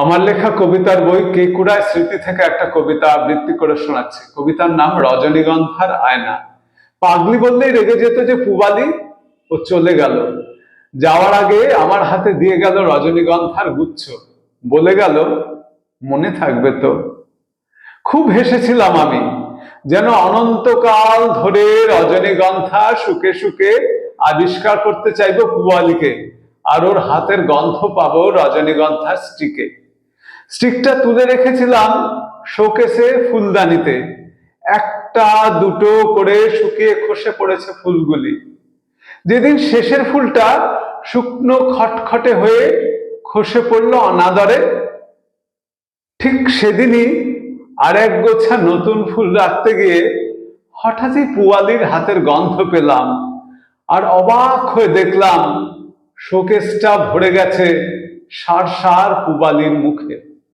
আমার লেখা কবিতার বই কেকুড়ায় স্মৃতি থেকে একটা কবিতা আবৃত্তি করে শোনাচ্ছি। কবিতার নাম রজনীগন্ধার আয়না। পাগলি বললেই রেগে যেত যে পুবালি ও চলে গেল। যাওয়ার আগে আমার হাতে দিয়ে গেল রজনীগন্ধার গুচ্ছ। বলে গেল, মনে থাকবে তো। খুব হেসেছিলাম আমি, যেন অনন্তকাল ধরে রজনীগন্ধা শুকে শুকে আবিষ্কার করতে চাইব পুয়ালিকে আর ওর হাতের গন্ধ পাবো রজনীগন্ধার স্টিকে স্টিকটা তুলে রেখেছিলাম শোকেসে ফুলদানিতে। একটা, দুটো করে শুকিয়ে খসে পড়েছে ফুলগুলি। যেদিন শেষের ফুলটা শুকনো খটখটে হয়ে খসে পড়ল অনাদরে, ঠিক সেদিনই আর এক গোছা নতুন ফুল রাখতে গিয়ে হঠাৎই পুয়ালির হাতের গন্ধ পেলাম আর অবাক হয়ে দেখলাম শোকেসটা ভরে গেছে সার সার পুবালির মুখে।